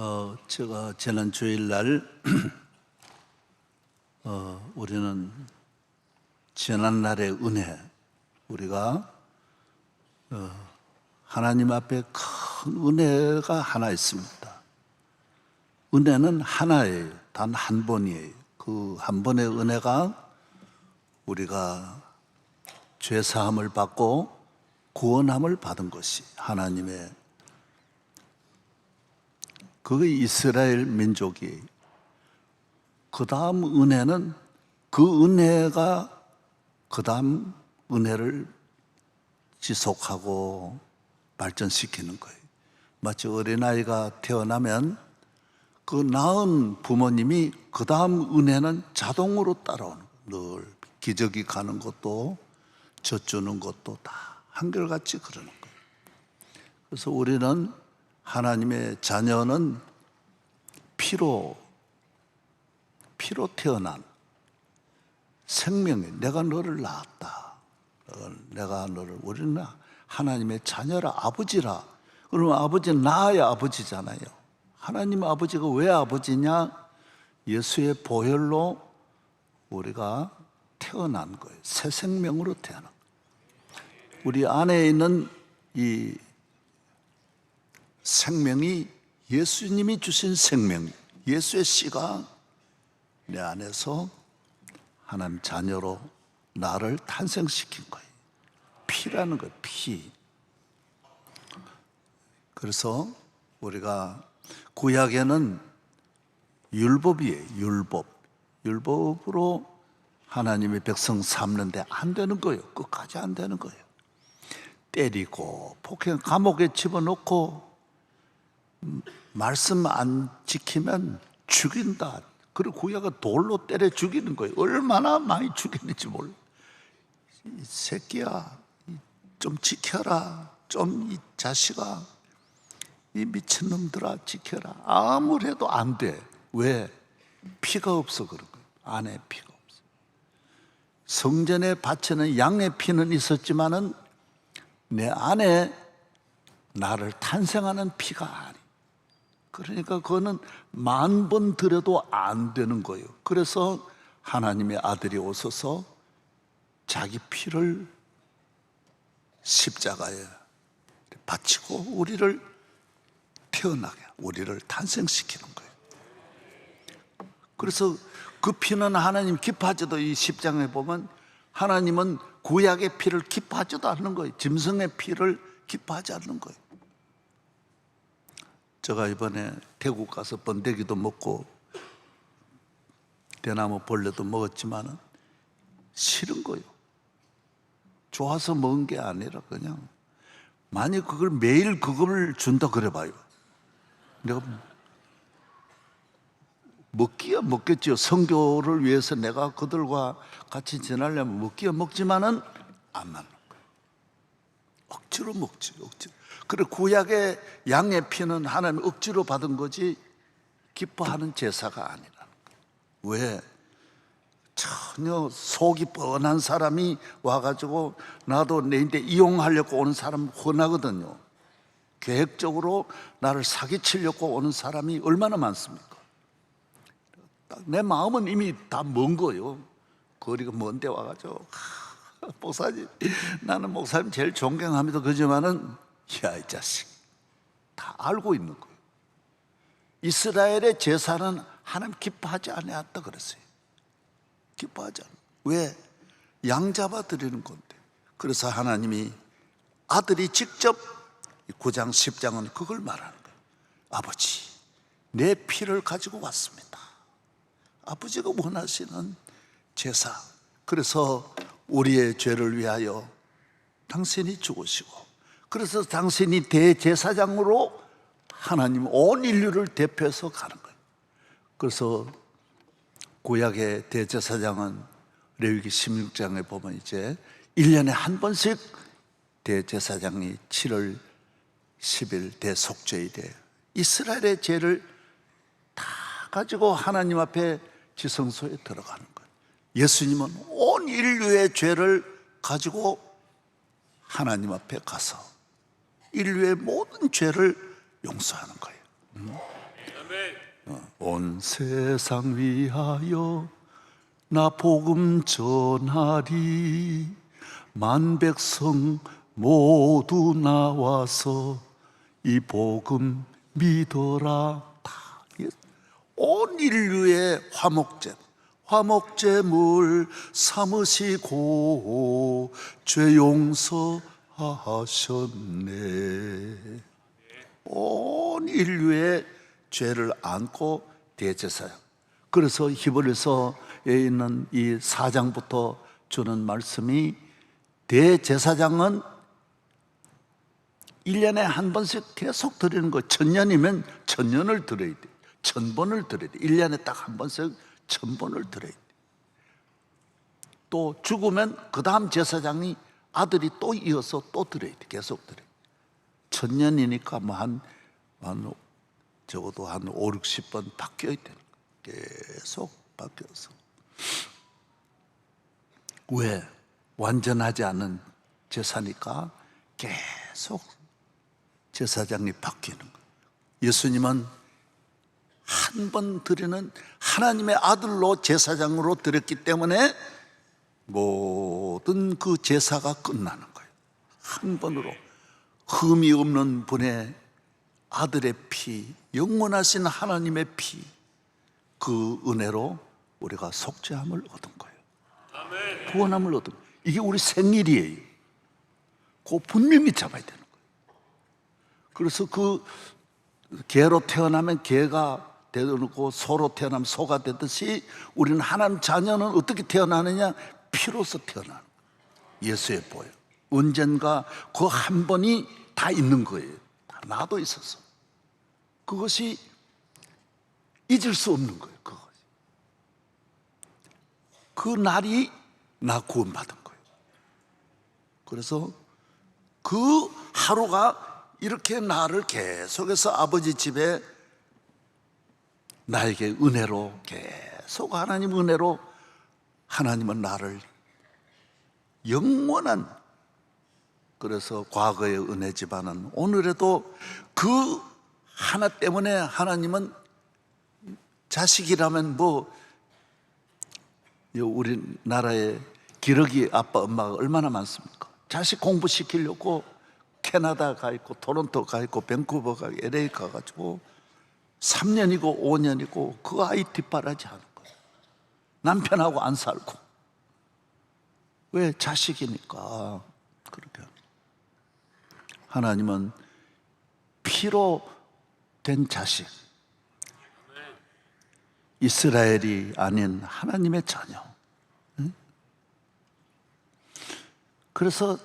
어, 제가 지난 주일 날 어, 우리는 지난 날의 은혜 우리가 어, 하나님 앞에 큰 은혜가 하나 있습니다. 은혜는 하나예요. 단 한 번이에요. 그 한 번의 은혜가 우리가 죄 사함을 받고 구원함을 받은 것이 하나님의 그게 이스라엘 민족이 그 다음 은혜는 그 은혜가 그 다음 은혜를 지속하고 발전시키는 거예요. 마치 어린아이가 태어나면 그 낳은 부모님이 그 다음 은혜는 자동으로 따라오는 거예요. 늘 기저귀 가는 것도 젖주는 것도 다 한결같이 그러는 거예요. 그래서 우리는 하나님의 자녀는 피로 피로 태어난 생명이 내가 너를 낳았다. 어, 내가 너를 우리는 하나님의 자녀라 아버지라. 그러면 아버지는 나의 아버지잖아요. 하나님 아버지가 왜 아버지냐? 예수의 보혈로 우리가 태어난 거예요. 새 생명으로 태어난 거예요. 우리 안에 있는 이 생명이 예수님이 주신 생명, 예수의 씨가 내 안에서 하나님 자녀로 나를 탄생시킨 거예요. 피라는 거예요, 피. 그래서 우리가 구약에는 율법이에요, 율법. 율법으로 하나님의 백성 삼는데 안 되는 거예요. 끝까지 안 되는 거예요. 때리고, 폭행, 감옥에 집어넣고, 말씀 안 지키면 죽인다. 그리고 구약은 돌로 때려 죽이는 거예요. 얼마나 많이 죽였는지 몰라. 이 새끼야, 좀 지켜라. 좀 이 자식아, 이 미친놈들아, 지켜라. 아무래도 안 돼. 왜? 피가 없어 그런 거예요. 안에 피가 없어. 성전에 바치는 양의 피는 있었지만은 내 안에 나를 탄생하는 피가 아니. 그러니까 그거는 만번 들여도 안 되는 거예요. 그래서 하나님의 아들이 오셔서 자기 피를 십자가에 바치고 우리를 태어나게, 우리를 탄생시키는 거예요. 그래서 그 피는 하나님 기뻐하지도 이 십장에 보면 하나님은 구약의 피를 기뻐하지도 않는 거예요. 짐승의 피를 기뻐하지 않는 거예요. 제가 이번에 태국 가서 번데기도 먹고 대나무 벌레도 먹었지만은 싫은 거예요. 좋아서 먹은 게 아니라 그냥 만약 그걸 매일 그걸 준다 그래 봐요. 내가 먹기야 먹겠죠. 성교를 위해서 내가 그들과 같이 지내려면 먹기야 먹지만은 안 맞는 거예요. 억지로 먹지, 억지로. 그래 구약의 양의 피는 하나님 억지로 받은 거지 기뻐하는 제사가 거예요. 왜? 전혀 속이 뻔한 사람이 와가지고 나도 내인데 이용하려고 오는 사람 흔하거든요. 계획적으로 나를 사기치려고 오는 사람이 얼마나 많습니까? 딱내 마음은 이미 다 먼 거예요. 거리가 먼데 와가지고 하, 목사님 나는 목사님 제일 존경합니다. 그지만은 야 이 자식 다 알고 있는 거예요. 이스라엘의 제사는 하나님 기뻐하지 아니었다 그랬어요. 기뻐하지 않아. 왜? 양 잡아 드리는 건데. 그래서 하나님이 아들이 직접 9장 10장은 그걸 말하는 거예요. 아버지, 내 피를 가지고 왔습니다. 아버지가 원하시는 제사. 그래서 우리의 죄를 위하여 당신이 죽으시고, 그래서 당신이 대제사장으로 하나님 온 인류를 대표해서 가는 거예요. 그래서 구약의 대제사장은 레위기 16장에 보면 이제 1년에 한 번씩 대제사장이 7월 10일 대속죄일에 이스라엘의 죄를 다 가지고 하나님 앞에 지성소에 들어가는 거예요. 예수님은 온 인류의 죄를 가지고 하나님 앞에 가서 인류의 모든 죄를 용서하는 거예요. 음? 온 세상 위하여 나 복음 전하리 만 백성 모두 나와서 이 복음 믿어라 다온 인류의 화목제 화목제물 삼으시고 죄 용서 하셨네 온 인류의 죄를 안고 대제사장. 그래서 히브리서에 있는 이 사장부터 주는 말씀이 대제사장은 1년에 한 번씩 계속 드리는 거. 천년이면 천년을 드려야 돼. 천번을 드려야 돼. 1년에 딱 한 번씩 천번을 드려야 돼. 또 죽으면 그 다음 제사장이 아들이 또 이어서 또 드려야 돼. 계속 돼. 천년이니까 뭐 한, 한 적어도 한 5, 60번 바뀌어야 되는 거예요. 계속 바뀌어서. 왜? 완전하지 않은 제사니까 계속 제사장이 바뀌는 거예요. 예수님은 한 번 드리는 하나님의 아들로 제사장으로 드렸기 때문에 모든 그 제사가 끝나는 거예요. 한 번으로 흠이 없는 분의 아들의 피, 영원하신 하나님의 피, 그 은혜로 우리가 속죄함을 얻은 거예요. 구원함을 얻은 거예요. 이게 우리 생일이에요. 그 분명히 잡아야 되는 거예요. 그래서 그 개로 태어나면 개가 되고 소로 태어나면 소가 되듯이 우리는 하나님 자녀는 어떻게 태어나느냐? 피로서 태어나는. 예수의 보여. 언젠가 그 한 번이 다 있는 거예요. 나도 있었어. 그것이 잊을 수 없는 거예요. 그것이. 그 날이 나 구원받은 거예요. 그래서 그 하루가 이렇게 나를 계속해서 아버지 집에 나에게 은혜로 계속 하나님 은혜로 하나님은 나를 영원한 그래서 과거의 은혜지만은 오늘에도 그 하나 때문에 하나님은 자식이라면 뭐 우리나라에 기러기 아빠 엄마가 얼마나 많습니까? 자식 공부시키려고 캐나다 가 있고 토론토 가 있고 밴쿠버 가 LA 가 가지고 3년이고 5년이고 그 아이 뒷바라지 하는. 남편하고 안 살고. 왜 자식이니까. 그렇게. 하나님은 피로 된 자식. 이스라엘이 아닌 하나님의 자녀. 응? 그래서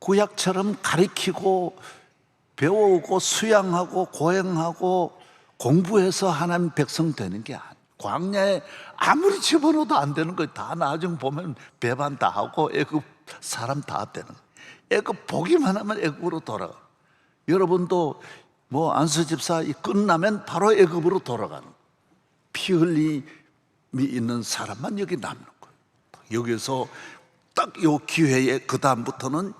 구약처럼 가리키고 배워오고 수양하고 고행하고 공부해서 하나님 백성 되는 게 아니에요 광야에 아무리 집어넣어도 안 되는 거예요 다 나중 보면 배반 다 하고 애굽 사람 다 되는 거예요 애굽 보기만 하면 애굽으로 돌아가. 여러분도 뭐 안수 집사 끝나면 바로 애굽으로 돌아가는. 피 흘림이 있는 사람만 여기 남는 거예요. 여기서 딱 요 기회에 그 다음부터는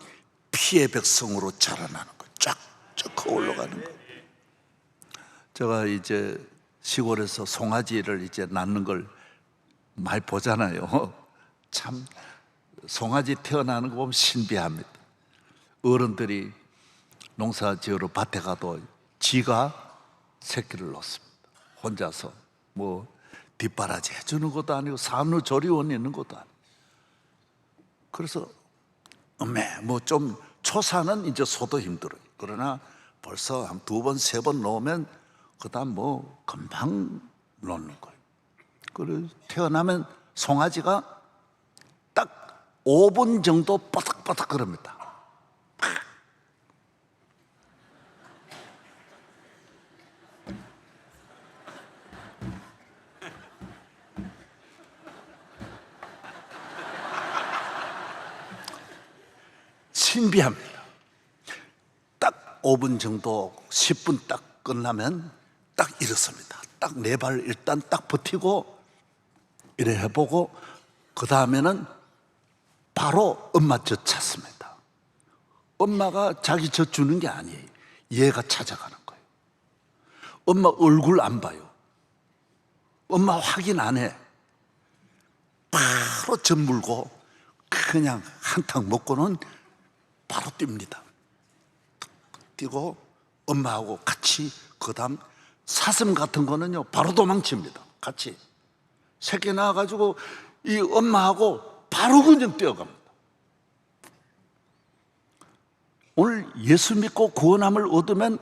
피의 백성으로 자라나는 거예요. 쫙쫙 커 올라가는 거예요. 제가 이제 시골에서 송아지를 이제 낳는 걸 많이 보잖아요. 참 송아지 태어나는 거 보면 신비합니다. 어른들이 농사 지으러 밭에 가도 지가 새끼를 놓습니다. 혼자서 뭐 뒷바라지 해주는 것도 아니고 산후조리원 있는 것도 아니고. 그래서 어메 뭐좀 초사는 이제 소도 힘들어요. 그러나 벌써 한 두 번 세 번 놓으면 그다음 뭐 금방 놓는 거예요. 그래 태어나면 송아지가 딱 5분 정도 뻐덕뻐덕 그럽니다. 신비합니다. 딱 5분 정도, 10분 딱 끝나면 딱 일어섭니다. 딱 네 발 일단 딱 버티고 이래 해보고 그 다음에는 바로 엄마 젖 찾습니다. 엄마가 자기 젖 주는 게 아니에요. 얘가 찾아가는 거예요. 엄마 얼굴 안 봐요. 엄마 확인 안 해. 바로 젖 물고 그냥 한탕 먹고는 바로 뜁니다. 뛰고 엄마하고 같이 그 다음 사슴 같은 거는요 바로 도망칩니다. 같이 새끼 나와가지고 이 엄마하고 바로 그냥 뛰어갑니다. 오늘 예수 믿고 구원함을 얻으면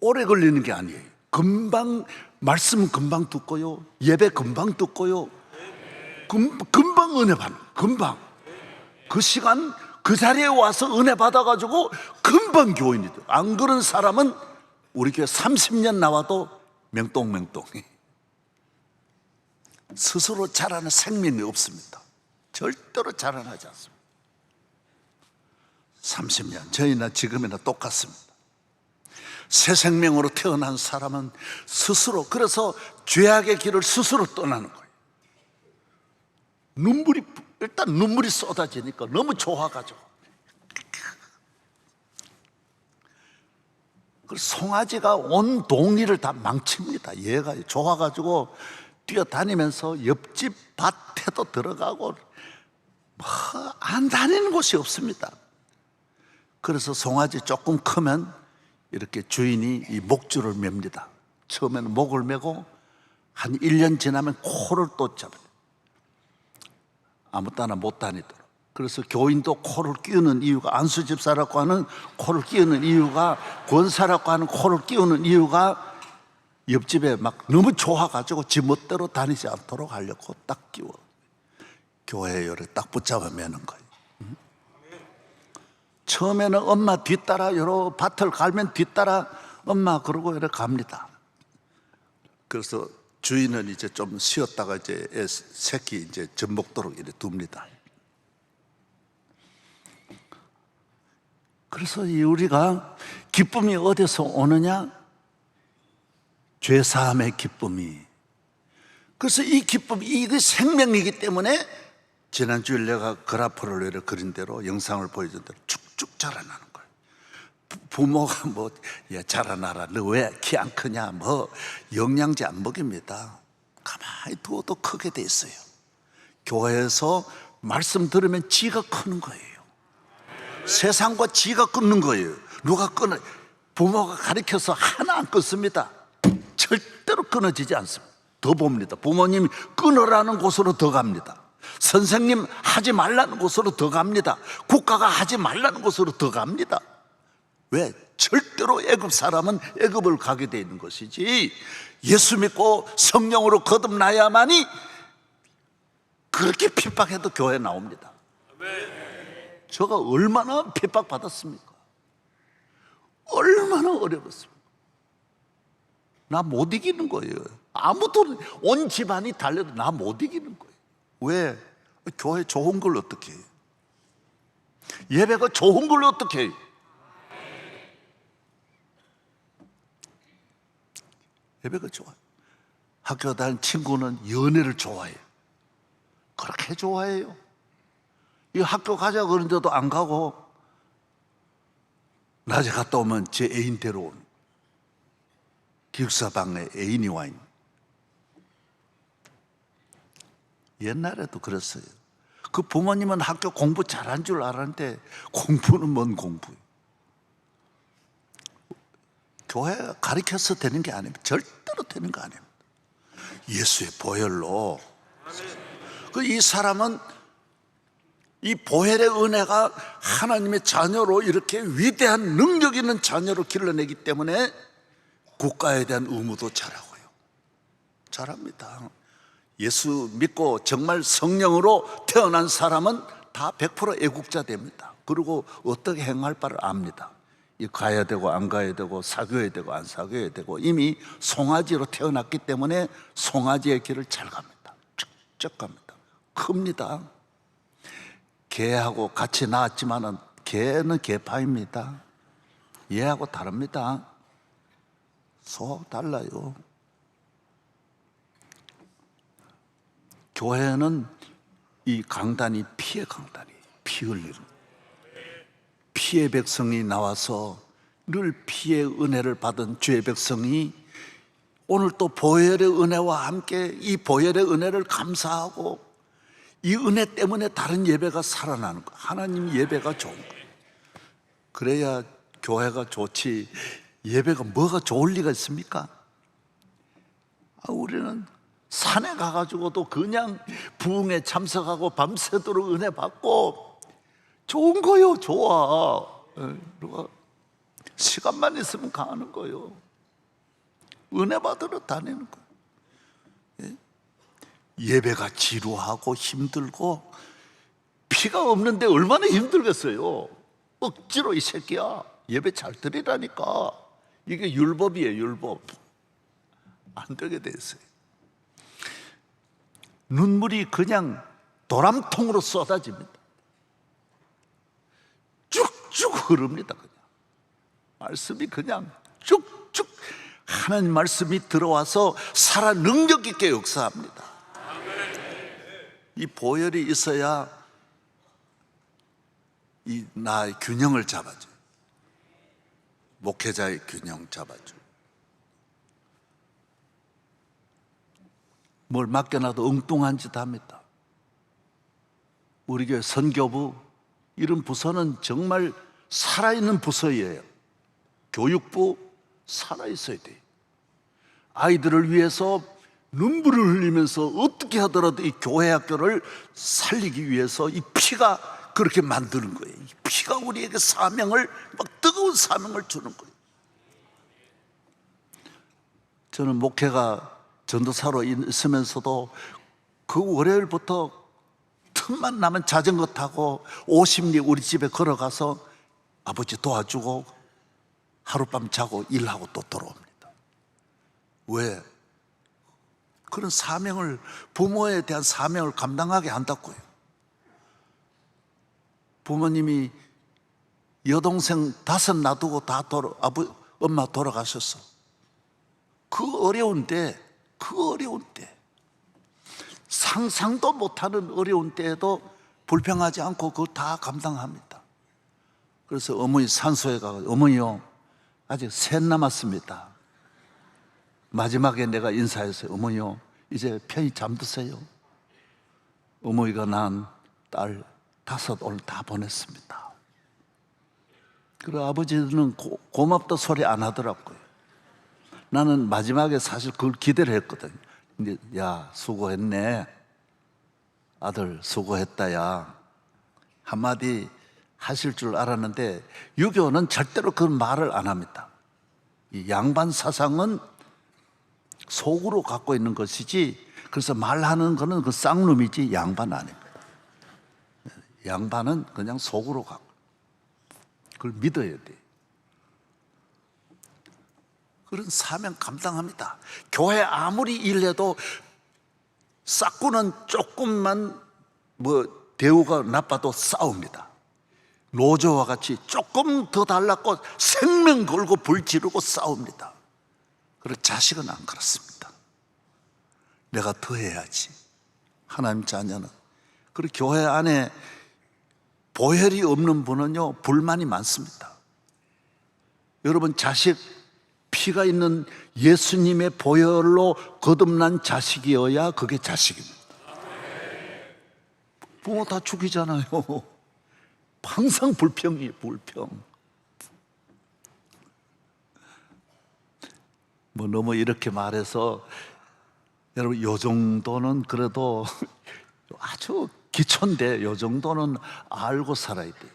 오래 걸리는 게 아니에요. 금방 말씀 금방 듣고요, 예배 금방 듣고요, 금, 금방 은혜 받는, 금방 그 시간 그 자리에 와서 은혜 받아가지고 금방 교인이 돼. 안 그런 사람은 우리 교회 30년 나와도 명똥명똥이 스스로 자라는 생명이 없습니다. 절대로 자라나지 않습니다. 30년 저희나 지금이나 똑같습니다. 새 생명으로 태어난 사람은 스스로 그래서 죄악의 길을 스스로 떠나는 거예요. 눈물이 일단 눈물이 쏟아지니까 너무 좋아가지고 그 송아지가 온 동리를 다 망칩니다. 얘가 좋아가지고 뛰어다니면서 옆집 밭에도 들어가고 뭐 안 다니는 곳이 없습니다. 그래서 송아지 조금 크면 이렇게 주인이 이 목줄을 맵니다. 처음에는 목을 메고 한 1년 지나면 코를 또 잡아요. 아무 따나 못 다니도록. 그래서 교인도 코를 끼우는 이유가 안수 집사라고 하는 코를 끼우는 이유가 권사라고 하는 코를 끼우는 이유가 옆집에 막 너무 좋아가지고 지 멋대로 다니지 않도록 하려고 딱 끼워. 교회에 요래 딱 붙잡아 매는 거예요. 응? 처음에는 엄마 뒤따라 여러 밭을 갈면 뒤따라 엄마 그러고 이렇게 갑니다. 그래서 주인은 이제 좀 쉬었다가 이제 애 새끼 이제 젖 먹도록 이렇게 둡니다. 그래서 이 우리가 기쁨이 어디서 오느냐? 죄 사함의 기쁨이. 그래서 이 기쁨이 이게 생명이기 때문에 지난주에 내가 그래프를 이렇게 그린 대로 영상을 보여준 대로 쭉쭉 자라나는 거예요. 부- 부모가 뭐, 야, 자라나라. 너 왜 키 안 크냐? 뭐, 영양제 안 먹입니다. 가만히 두어도 크게 돼 있어요. 교회에서 말씀 들으면 지가 크는 거예요. 세상과 지가 끊는 거예요. 누가 끊어? 부모가 가르쳐서 하나 안 끊습니다. 절대로 끊어지지 않습니다. 더 봅니다. 부모님이 끊으라는 곳으로 더 갑니다. 선생님 하지 말라는 곳으로 더 갑니다. 국가가 하지 말라는 곳으로 더 갑니다. 왜? 절대로 애굽 사람은 애굽을 가게 돼 있는 것이지 예수 믿고 성령으로 거듭나야만이 그렇게 핍박해도 교회 나옵니다. 저가 얼마나 핍박받았습니까? 얼마나 어려웠습니까? 나 못 이기는 거예요. 아무도 온 집안이 달려도 나 못 이기는 거예요. 왜? 교회 좋은 걸 어떻게 해요? 예배가 좋은 걸 어떻게 해요? 예배가 좋아요. 학교 다니는 친구는 연애를 좋아해요. 그렇게 좋아해요. 이 학교 가자 그러는데도 안 가고 낮에 갔다 오면 제 애인 데려온 기숙사방에 애인이 와 있는 옛날에도 그랬어요. 그 부모님은 학교 공부 잘한 줄 알았는데 공부는 뭔 공부? 교회 가르쳐서 되는 게 아닙니다. 절대로 되는 거 아닙니다. 예수의 보혈로 그 이 사람은 이 보혈의 은혜가 하나님의 자녀로 이렇게 위대한 능력 있는 자녀로 길러내기 때문에 국가에 대한 의무도 잘하고요. 잘합니다. 예수 믿고 정말 성령으로 태어난 사람은 다 100% 애국자 됩니다. 그리고 어떻게 행할 바를 압니다. 이 가야 되고 안 가야 되고 사귀어야 되고 안 사귀어야 되고 이미 송아지로 태어났기 때문에 송아지의 길을 잘 갑니다. 쭉쭉 갑니다. 큽니다. 개하고 같이 나왔지만은 개는 개파입니다. 얘하고 다릅니다. 소 달라요. 교회는 이 강단이 피의 강단이 피 흘리는 피의 백성이 나와서 늘 피의 은혜를 받은 주의 백성이 오늘 또 보혈의 은혜와 함께 이 보혈의 은혜를 감사하고 이 은혜 때문에 다른 예배가 살아나는 거예요. 하나님 예배가 좋은 거예요. 그래야 교회가 좋지 예배가 뭐가 좋을 리가 있습니까? 아, 우리는 산에 가가지고도 그냥 부흥에 참석하고 밤새도록 은혜 받고 좋은 거요, 좋아. 예, 누가 시간만 있으면 가는 거요. 은혜 받으러 다니는 거. 예? 예배가 지루하고 힘들고 피가 없는데 얼마나 힘들겠어요. 억지로 이 새끼야 예배 잘 드리라니까 이게 율법이에요, 율법. 안 되게 됐어요. 눈물이 그냥 도람통으로 쏟아집니다. 쭉쭉 흐릅니다. 그냥 말씀이 그냥 쭉쭉 하나님 말씀이 들어와서 살아 능력 있게 역사합니다. 이 보혈이 있어야 이 나의 균형을 잡아줘. 목회자의 균형 잡아줘. 뭘 맡겨놔도 엉뚱한 짓 합니다. 우리 교회 선교부 이런 부서는 정말 살아있는 부서예요. 교육부 살아있어야 돼요. 아이들을 위해서 눈물을 흘리면서 어떻게 하더라도 이 교회 학교를 살리기 위해서 이 피가 그렇게 만드는 거예요. 이 피가 우리에게 사명을 막 뜨거운 사명을 주는 거예요. 저는 목회가 전도사로 있으면서도 그 월요일부터 틈만 나면 자전거 타고 50리 우리 집에 걸어가서 아버지 도와주고 하룻밤 자고 일하고 또 돌아옵니다. 왜? 그런 사명을 부모에 대한 사명을 감당하게 한다고요. 부모님이 여동생 다섯 놔두고 다 돌아 아버 엄마 돌아가셨어. 그 어려운 때, 그 어려운 때, 상상도 못하는 어려운 때에도 불평하지 않고 그걸 다 감당합니다. 그래서 어머니 산소에 가서 어머니요, 아직 셋 남았습니다. 마지막에 내가 인사했어요. 어머니요, 이제 편히 잠드세요. 어머니가 난 딸 다섯 오늘 다 보냈습니다. 그리고 아버지는 고, 고맙다 소리 안 하더라고요. 나는 마지막에 사실 그걸 기대를 했거든. 근데 야 수고했네. 아들 수고했다 야. 한마디 하실 줄 알았는데 유교는 절대로 그런 말을 안 합니다. 이 양반 사상은 속으로 갖고 있는 것이지 그래서 말하는 거는 그 쌍놈이지 양반 아닙니다. 양반은 그냥 속으로 갖고 그걸 믿어야 돼. 그런 사명 감당합니다. 교회 아무리 일해도 싹구는 조금만 뭐 대우가 나빠도 싸웁니다. 노조와 같이 조금 더 달랐고 생명 걸고 불 지르고 싸웁니다. 그리고 자식은 안 그렇습니다. 내가 더 해야지. 하나님 자녀는. 그리고 교회 안에 보혈이 없는 분은요, 불만이 많습니다. 여러분, 자식, 피가 있는 예수님의 보혈로 거듭난 자식이어야 그게 자식입니다. 부모 다 죽이잖아요. 항상 불평이에요, 불평. 뭐 너무 이렇게 말해서 여러분 요 정도는 그래도 아주 기초인데 요 정도는 알고 살아야 돼요.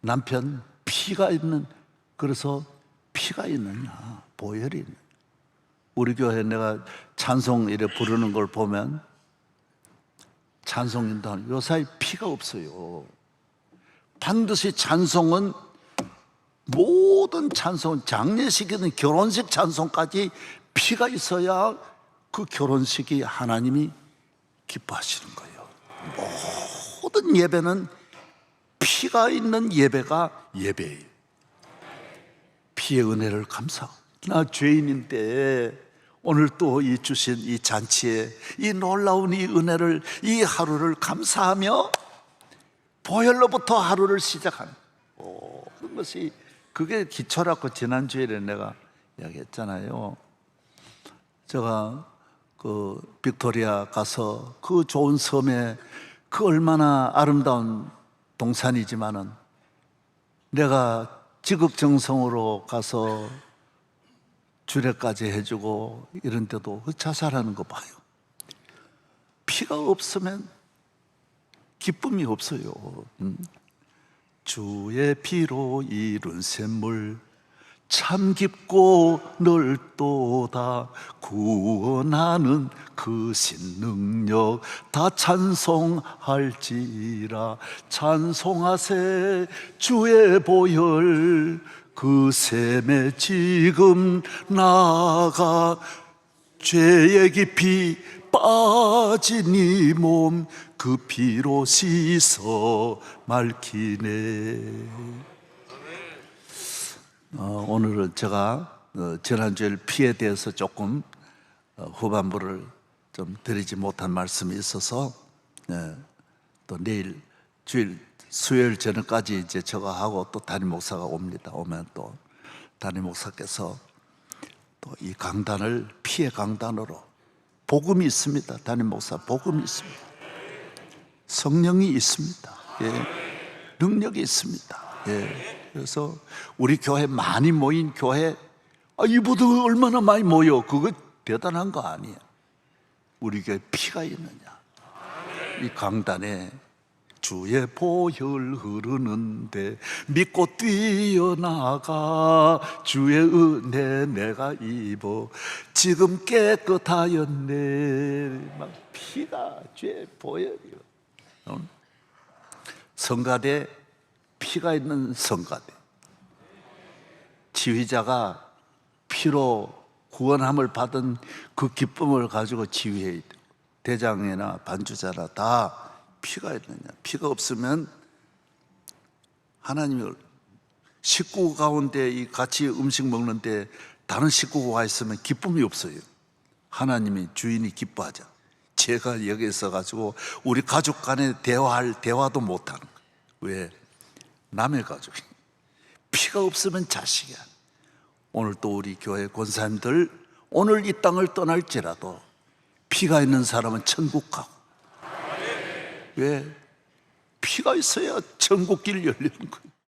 남편 피가 있는 그래서 피가 있느냐 보혈이 있는 우리 교회 내가 찬송 이래 부르는 걸 보면 찬송인단 요 사이 피가 없어요. 반드시 찬송은 모든 찬송, 장례식이든 결혼식 찬송까지 피가 있어야 그 결혼식이 하나님이 기뻐하시는 거예요. 모든 예배는 피가 있는 예배가 예배예요. 피의 은혜를 감사. 나 죄인인데 오늘 또 이 주신 이 잔치에 이 놀라운 이 은혜를 이 하루를 감사하며 보혈로부터 하루를 시작하는 오, 그런 것이 그게 기초라고 지난주에 내가 이야기했잖아요. 제가 그 빅토리아 가서 그 좋은 섬에 그 얼마나 아름다운 동산이지만은 내가 지극정성으로 가서 주례까지 해주고 이런데도 그 자살하는 거 봐요. 피가 없으면 기쁨이 없어요. 음. 주의 피로 이룬 샘물 참 깊고 넓도다 구원하는 그 신능력 다 찬송할지라. 찬송하세 주의 보혈 그 샘에 지금 나가 죄의 깊이 빠진 이 몸 그 피로 씻어 맑히네 어, 오늘은 제가 어, 지난주일 피에 대해서 조금 어, 후반부를 좀 드리지 못한 말씀이 있어서 예, 또 내일 주일 수요일 저녁까지 이제 저거 하고 또 담임 목사가 옵니다. 오면 또 담임 목사께서 또 이 강단을 피해 강단으로 복음이 있습니다. 담임 목사 복음이 있습니다. 성령이 있습니다. 예. 능력이 있습니다. 예. 그래서 우리 교회 많이 모인 교회 아, 이보다 얼마나 많이 모여 그거 대단한 거 아니야. 우리 교회 피가 있느냐? 이 강단에 주의 보혈 흐르는데 믿고 뛰어나가 주의 은혜 내가 입어 지금 깨끗하였네 막 피가 죄 보혈이요 응? 성가대 피가 있는 성가대 지휘자가 피로 구원함을 받은 그 기쁨을 가지고 지휘해야 돼. 대장이나 반주자나 다 피가 있느냐. 피가 없으면 하나님을 식구 가운데 이 같이 음식 먹는데 다른 식구가 와 있으면 기쁨이 없어요. 하나님이 주인이 기뻐하자. 제가 여기 있어 가지고 우리 가족 간에 대화할 대화도 못 하는 거예요. 왜? 남의 가족이. 피가 없으면 자식이야. 오늘 또 우리 교회 권사님들 오늘 이 땅을 떠날지라도 피가 있는 사람은 천국 가고 왜? 피가 있어야 천국 길 열리는 거예요